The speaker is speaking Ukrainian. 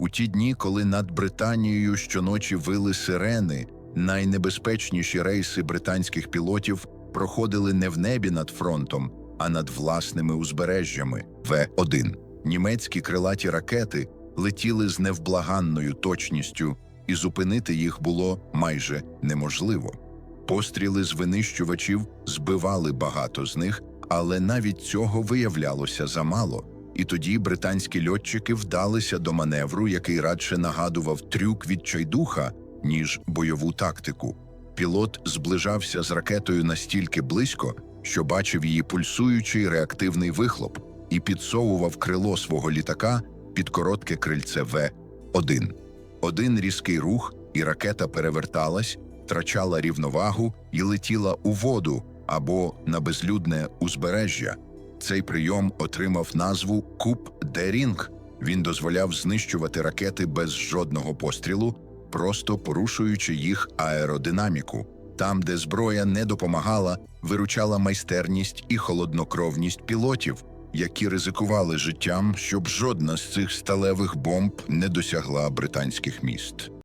У ті дні, коли над Британією щоночі вили сирени, найнебезпечніші рейси британських пілотів проходили не в небі над фронтом, а над власними узбережжями В-1. Німецькі крилаті ракети летіли з невблаганною точністю, і зупинити їх було майже неможливо. Постріли з винищувачів збивали багато з них, але навіть цього виявлялося замало. І тоді британські льотчики вдалися до маневру, який радше нагадував трюк від чайдуха, ніж бойову тактику. Пілот зближався з ракетою настільки близько, що бачив її пульсуючий реактивний вихлоп і підсовував крило свого літака під коротке крильце В-1. Один різкий рух, і ракета переверталась, втрачала рівновагу і летіла у воду або на безлюдне узбережжя. Цей прийом отримав назву Куб де Рінг. Він дозволяв знищувати ракети без жодного пострілу, просто порушуючи їх аеродинаміку. Там, де зброя не допомагала, виручала майстерність і холоднокровність пілотів, які ризикували життям, щоб жодна з цих сталевих бомб не досягла британських міст.